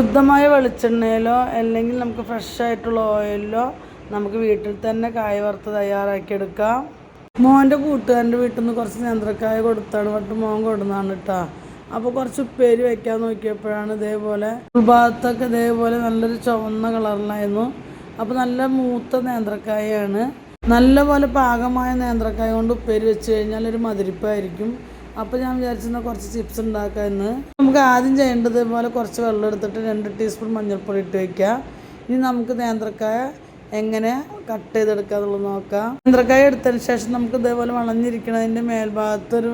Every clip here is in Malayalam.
ശുദ്ധമായ വെളിച്ചെണ്ണയിലോ അല്ലെങ്കിൽ നമുക്ക് ഫ്രഷ് ആയിട്ടുള്ള ഓയിലിലോ നമുക്ക് വീട്ടിൽ തന്നെ കായ വറുത്ത് തയ്യാറാക്കിയെടുക്കാം. മോന്റെ കൂട്ടുകാരന്റെ വീട്ടിൽ നിന്ന് കുറച്ച് നേന്ത്രക്കായ കൊടുത്താണ്. പട്ട് മോൻ കൊടുന്നതാണ് കേട്ടോ അപ്പോൾ കുറച്ച് ഉപ്പേരി വെക്കാൻ നോക്കിയപ്പോഴാണ് ഇതേപോലെ ഉൾഭാഗത്തൊക്കെ ഇതേപോലെ നല്ലൊരു ചുവന്ന കളറിലായിരുന്നു. അപ്പോൾ നല്ല മൂത്ത നേന്ത്രക്കായാണ് നല്ലപോലെ പാകമായ നേന്ത്രക്കായ കൊണ്ട് ഉപ്പേരി വെച്ച് കഴിഞ്ഞാൽ ഒരു മതിരിപ്പായിരിക്കും അപ്പോൾ ഞാൻ വിചാരിച്ചിരുന്ന കുറച്ച് ചിപ്സ് ഉണ്ടാക്കാമെന്ന് നമുക്ക് ആദ്യം ചെയ്യേണ്ടത് ഇതുപോലെ കുറച്ച് വെള്ളം എടുത്തിട്ട് രണ്ട് ടീസ്പൂൺ മഞ്ഞൾപ്പൊടി ഇട്ട് വയ്ക്കുക ഇനി നമുക്ക് നേന്ത്രക്കായ എങ്ങനെ കട്ട് ചെയ്തെടുക്കാന്നുള്ളത് നോക്കാം. നേന്ത്രക്കായ എടുത്തതിന് ശേഷം നമുക്ക് ഇതേപോലെ വളഞ്ഞിരിക്കണതിന്റെ മേൽഭാഗത്തൊരു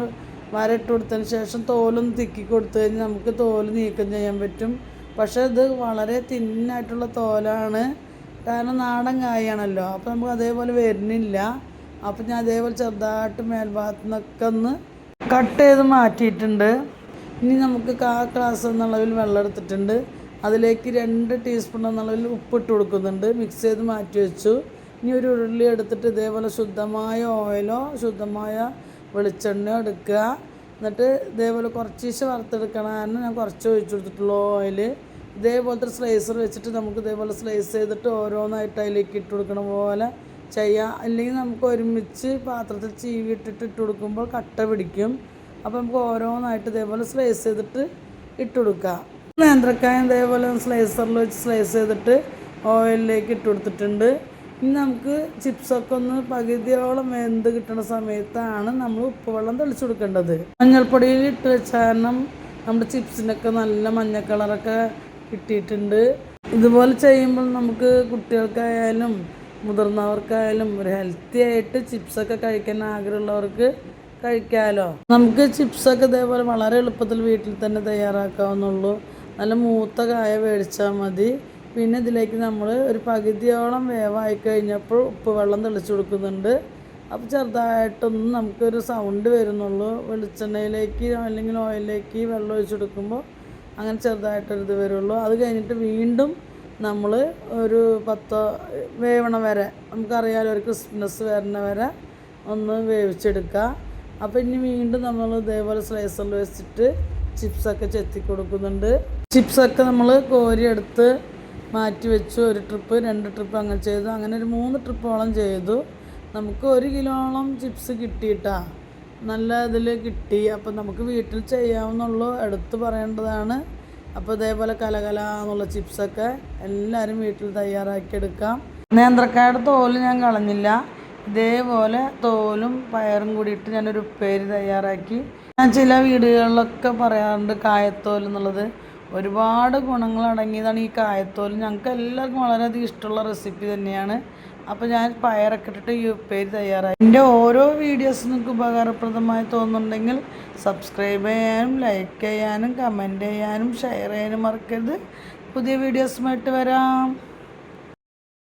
വര ഇട്ട് കൊടുത്തതിന് ശേഷം തോലൊന്ന് തിക്കി കൊടുത്തു കഴിഞ്ഞാൽ നമുക്ക് തോൽ നീക്കം ചെയ്യാൻ പറ്റും. പക്ഷേ ഇത് വളരെ തിന്നായിട്ടുള്ള തോലാണ്. കാരണം നാടൻ കായാണല്ലോ. അപ്പോൾ നമുക്ക് അതേപോലെ വരുന്നില്ല. അപ്പം ഞാൻ അതേപോലെ ചെറുതായിട്ട് മേൽഭാഗത്തു നിന്നൊക്കെ ഒന്ന് കട്ട് ചെയ്ത് മാറ്റിയിട്ടുണ്ട്. ഇനി നമുക്ക് കാ ഗ്ലാസ് എന്നുള്ളതിൽ വെള്ളം എടുത്തിട്ടുണ്ട്. അതിലേക്ക് രണ്ട് ടീസ്പൂൺ എന്നുള്ളതിൽ ഉപ്പിട്ട് കൊടുക്കുന്നുണ്ട്. മിക്സ് ചെയ്ത് മാറ്റി വെച്ചു. ഇനി ഒരു ഉരുളി എടുത്തിട്ട് ഇതേപോലെ ശുദ്ധമായ ഓയിലോ ശുദ്ധമായ വെളിച്ചെണ്ണയോ എടുക്കുക. എന്നിട്ട് ഇതേപോലെ കുറച്ചീശ വറുത്തെടുക്കണം. കാരണം ഞാൻ കുറച്ച് ഒഴിച്ചു കൊടുത്തിട്ടുള്ളൂ ഓയിൽ ഇതേപോലത്തെ സ്ലൈസർ വെച്ചിട്ട് നമുക്ക് ഇതേപോലെ സ്ലൈസ് ചെയ്തിട്ട് ഓരോന്നായിട്ട് അതിലേക്ക് ഇട്ട് കൊടുക്കണ പോലെ ചെയ്യുക അല്ലെങ്കിൽ നമുക്ക് ഒരുമിച്ച് പാത്രത്തിൽ ചീവിയിട്ടിട്ട് ഇട്ട് കൊടുക്കുമ്പോൾ കട്ട പിടിക്കും. അപ്പോൾ നമുക്ക് ഓരോന്നായിട്ട് ഇതേപോലെ സ്ലൈസ് ചെയ്തിട്ട് ഇട്ട് കൊടുക്കാം നേന്ത്രക്കായ ഇതേപോലെ സ്ലൈസറിൽ വെച്ച് സ്ലൈസ് ചെയ്തിട്ട് ഓയിലിലേക്ക് ഇട്ട് കൊടുത്തിട്ടുണ്ട് ഇനി നമുക്ക് ചിപ്സൊക്കെ ഒന്ന് പകുതിയോളം വെന്ത് കിട്ടുന്ന സമയത്താണ് നമ്മൾ ഉപ്പ് വെള്ളം തെളിച്ചു കൊടുക്കേണ്ടത്. മഞ്ഞൾപ്പൊടിയിൽ ഇട്ട് വെച്ച കാരണം നമ്മുടെ ചിപ്സിനൊക്കെ നല്ല മഞ്ഞ കളറൊക്കെ കിട്ടിയിട്ടുണ്ട്. ഇതുപോലെ ചെയ്യുമ്പോൾ നമുക്ക് കുട്ടികൾക്കായാലും മുതിർന്നവർക്കായാലും ഒരു ഹെൽത്തി ആയിട്ട് ചിപ്സൊക്കെ കഴിക്കാൻ ആഗ്രഹമുള്ളവർക്ക് കഴിക്കാമല്ലോ നമുക്ക് ചിപ്സൊക്കെ ഇതേപോലെ വളരെ എളുപ്പത്തിൽ വീട്ടിൽ തന്നെ തയ്യാറാക്കാവുന്നുള്ളൂ. നല്ല മൂത്ത കായ മേടിച്ചാൽ മതി. പിന്നെ ഇതിലേക്ക് നമ്മൾ ഒരു പകുതിയോളം വേവായി കഴിഞ്ഞപ്പോൾ ഉപ്പ് വെള്ളം തെളിച്ചു കൊടുക്കുന്നുണ്ട്. അപ്പോൾ ചെറുതായിട്ടൊന്നും നമുക്കൊരു സൗണ്ട് വരുന്നുള്ളൂ. വെളിച്ചെണ്ണയിലേക്ക് അല്ലെങ്കിൽ ഓയിലിലേക്ക് വെള്ളം ഒഴിച്ച് കൊടുക്കുമ്പോൾ അങ്ങനെ ചെറുതായിട്ടൊരിത് വരുള്ളൂ. അത് കഴിഞ്ഞിട്ട് വീണ്ടും നമ്മൾ ഒരു പത്തോ വേവണ വരെ നമുക്കറിയാലോ ഒരു ക്രിസ്മസ് വരണ വരെ ഒന്ന് വേവിച്ചെടുക്കുക അപ്പോൾ ഇനി വീണ്ടും നമ്മൾ ഇതേപോലെ സ്ലൈസറിൽ വെച്ചിട്ട് ചിപ്സൊക്കെ ചെത്തി കൊടുക്കുന്നുണ്ട്. ചിപ്സൊക്കെ നമ്മൾ കോരിയെടുത്ത് മാറ്റി വെച്ചു. ഒരു ട്രിപ്പ് രണ്ട് ട്രിപ്പ് അങ്ങനെ ചെയ്തു. അങ്ങനെ ഒരു മൂന്ന് ട്രിപ്പോളം ചെയ്തു. നമുക്ക് ഒരു കിലോളം ചിപ്സ് കിട്ടിയിട്ടാ. നല്ല ഇതിൽ കിട്ടി. അപ്പം നമുക്ക് വീട്ടിൽ ചെയ്യാവുന്നുള്ളൂ. എടുത്ത് പറയേണ്ടതാണ്. അപ്പോൾ ഇതേപോലെ കലകല എന്നുള്ള ചിപ്സൊക്കെ എല്ലാവരും വീട്ടിൽ തയ്യാറാക്കിയെടുക്കാം നേന്ത്രക്കായുടെ തോൽ ഞാൻ കളഞ്ഞില്ല. ഇതേപോലെ തോലും പയറും കൂടിയിട്ട് ഞാനൊരു ഉപ്പേരി തയ്യാറാക്കി. ഞാൻ ചില വീടുകളിലൊക്കെ പറയാറുണ്ട് കായത്തോൽ എന്നുള്ളത്. ഒരുപാട് ഗുണങ്ങൾ അടങ്ങിയതാണ് ഈ കായത്തോൽ. ഞങ്ങൾക്ക് എല്ലാവർക്കും വളരെയധികം ഇഷ്ടമുള്ള റെസിപ്പി തന്നെയാണ്. അപ്പോൾ ഞാൻ പയറൊക്കെ ഇട്ടിട്ട് ഈ ഉപ്പേരി തയ്യാറായി എന്റെ ഓരോ വീഡിയോസ് നിങ്ങൾക്ക് ഉപകാരപ്രദമായി തോന്നുന്നുണ്ടെങ്കിൽ സബ്സ്ക്രൈബ് ചെയ്യാനും ലൈക്ക് ചെയ്യാനും കമന്റ് ചെയ്യാനും ഷെയർ ചെയ്യാനും മറക്കരുത്. പുതിയ വീഡിയോസുമായിട്ട് വരാം.